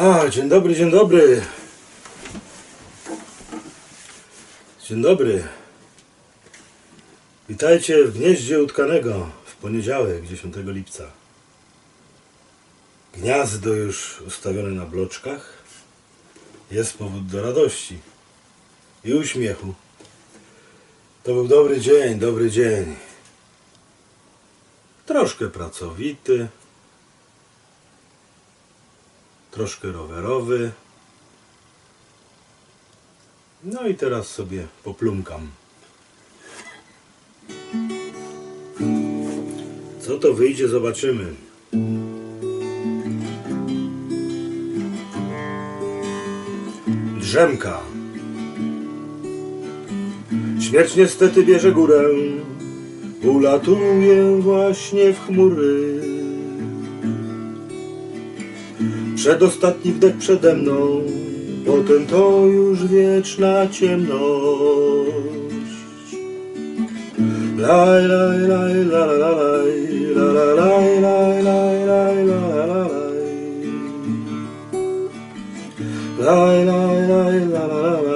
A, dzień dobry, dzień dobry. Dzień dobry. Witajcie w gnieździe utkanego w poniedziałek, 10 lipca. Gniazdo już ustawione na bloczkach. Jest powód do radości i uśmiechu. To był dobry dzień, dobry dzień. Troszkę pracowity, troszkę rowerowy. No i teraz sobie poplumkam. Co to wyjdzie, zobaczymy. Drzemka. Śmierć niestety bierze górę, ulatuje właśnie w chmury. Przedostatni wdech przede mną, potem to już wieczna ciemność. Laj, laj, laj, la, la, la, laj, la, la, laj, laj, laj, laj, la, la, la, laj. Laj, laj, laj, la, la, la, laj,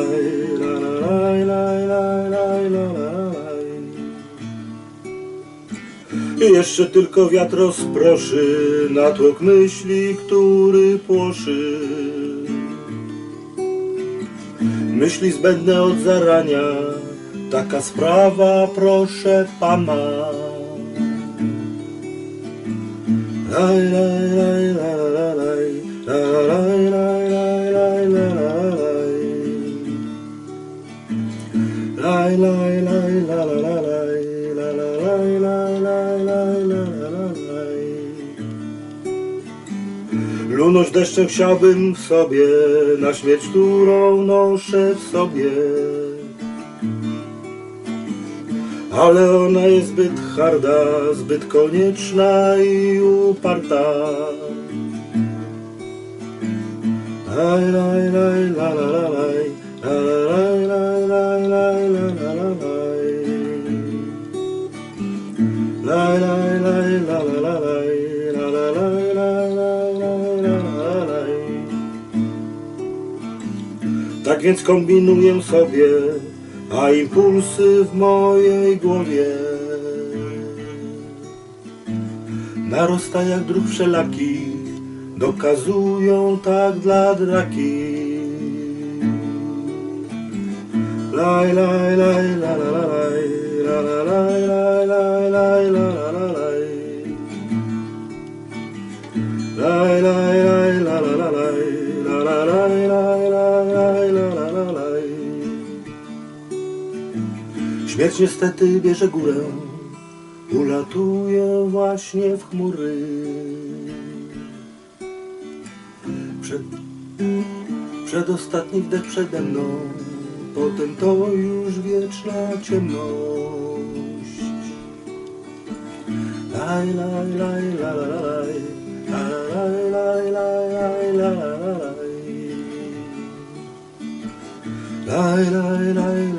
I jeszcze tylko wiatr rozproszy natłok myśli, który płoszy. Myśli zbędne od zarania, taka sprawa, proszę pana. Laj, laj, laj, la, la, la, laj, la, la, laj, laj, laj, Lunąć deszczem chciałbym sobie na śmierć, którą noszę w sobie. Ale ona jest zbyt harda, zbyt konieczna i uparta. Laj, laj, laj, la, la, la, laj, la, la, laj, laj, laj, więc kombinuję sobie, a impulsy w mojej głowie narasta jak dróg wszelaki, dokazują tak dla draki. Laj, laj, laj, la, la, la, laj, Śmierć niestety bierze górę, ulatuje właśnie w chmury. Przed, przedostatni wdech przede mną, potem to już wieczna ciemność. Laj, laj, laj, la, la, la, laj, laj, laj, laj, laj, la, la, la, laj. Laj, laj, laj,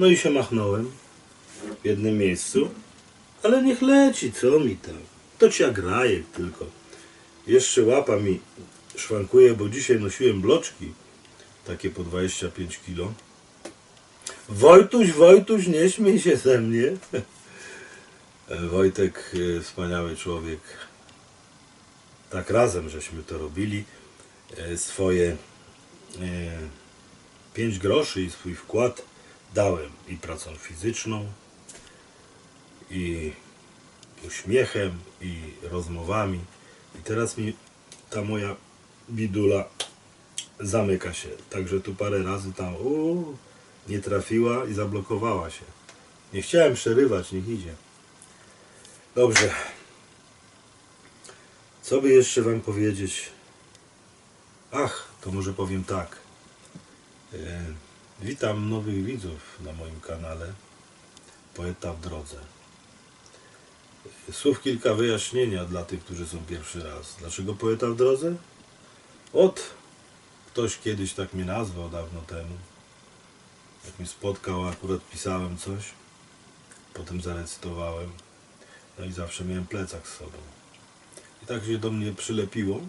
no i się machnąłem w jednym miejscu, ale niech leci, co mi tam. To ci grajek tylko. Jeszcze łapa mi szwankuje, bo dzisiaj nosiłem bloczki, takie po 25 kilo. Wojtuś, Wojtuś, nie śmiej się ze mnie. Wojtek, e, wspaniały człowiek. Tak razem żeśmy to robili. E, Swoje 5 groszy i swój wkład dałem i pracą fizyczną, i uśmiechem, i rozmowami. I teraz mi ta moja bidula zamyka się. Także tu parę razy tam uu, nie trafiła i zablokowała się. Nie chciałem przerywać, niech idzie. Dobrze. Co by jeszcze Wam powiedzieć? Ach, to może powiem tak. Witam nowych widzów na moim kanale Poeta w drodze. Słów kilka wyjaśnienia dla tych, którzy są pierwszy raz. Dlaczego poeta w drodze? Od ktoś kiedyś tak mnie nazwał dawno temu. Jak mnie spotkał, akurat pisałem coś. Potem zarecytowałem. No i zawsze miałem plecak z sobą. I tak się do mnie przylepiło.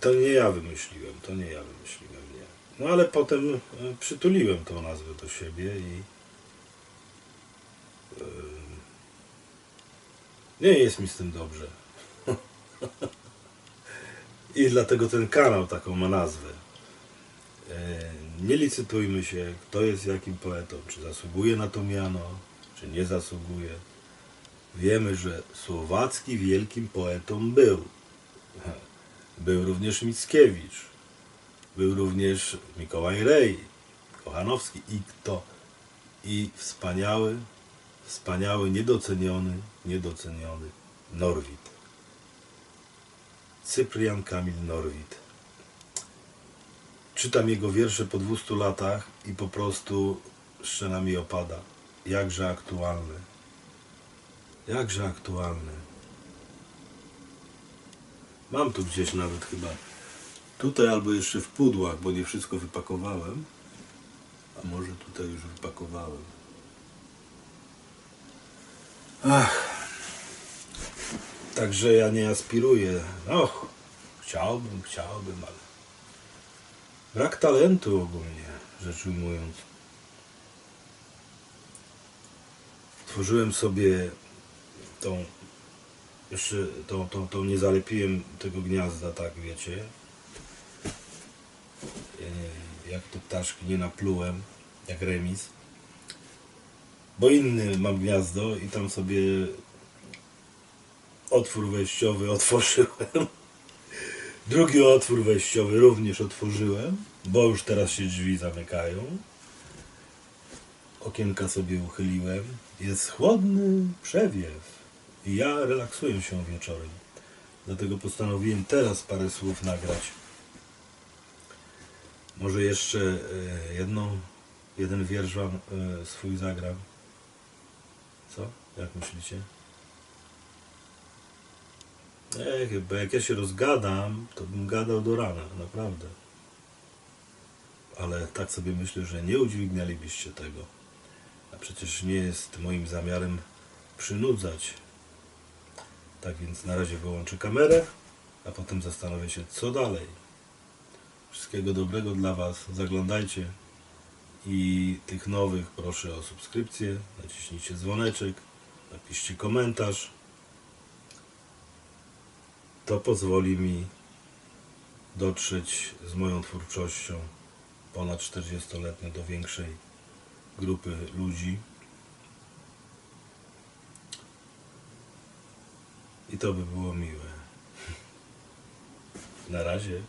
To nie ja wymyśliłem, to nie ja wymyśliłem, nie. No ale potem e, przytuliłem tą nazwę do siebie i e, nie jest mi z tym dobrze. I dlatego ten kanał taką ma nazwę. E, Nie licytujmy się, kto jest jakim poetą, czy zasługuje na to miano, czy nie zasługuje. Wiemy, że Słowacki wielkim poetą był. Był również Mickiewicz. Był również Mikołaj Rej, Kochanowski i kto? I wspaniały, wspaniały, niedoceniony, niedoceniony Norwid. Cyprian Kamil Norwid. Czytam jego wiersze po 200 latach i po prostu szczena mi opada. Jakże aktualny. Jakże aktualny. Mam tu gdzieś nawet chyba. Tutaj albo jeszcze w pudłach, bo nie wszystko wypakowałem. A może tutaj już wypakowałem. Ach. Także ja nie aspiruję. Och, chciałbym, chciałbym, ale brak talentu ogólnie, rzecz ujmując. Tworzyłem sobie tą jeszcze tą, tą, tą nie zalepiłem tego gniazda, tak wiecie. E, Jak te ptaszki nie naplułem, jak remis. Bo inny mam gniazdo i tam sobie otwór wejściowy otworzyłem. Drugi otwór wejściowy również otworzyłem, bo już teraz się drzwi zamykają. Okienka sobie uchyliłem. Jest chłodny przewiew. I ja relaksuję się wieczorem. Dlatego postanowiłem teraz parę słów nagrać. Może jeszcze e, jedną, jeden wiersz wam e, swój zagram. Co? Jak myślicie? Ech, bo jak ja się rozgadam, to bym gadał do rana, naprawdę. Ale tak sobie myślę, że nie udźwignęlibyście tego. A przecież nie jest moim zamiarem przynudzać. Tak więc na razie wyłączę kamerę, a potem zastanowię się, co dalej. Wszystkiego dobrego dla Was. Zaglądajcie i tych nowych proszę o subskrypcję. Naciśnijcie dzwoneczek, napiszcie komentarz. To pozwoli mi dotrzeć z moją twórczością ponad 40-letnio do większej grupy ludzi. To by było miłe. Na razie.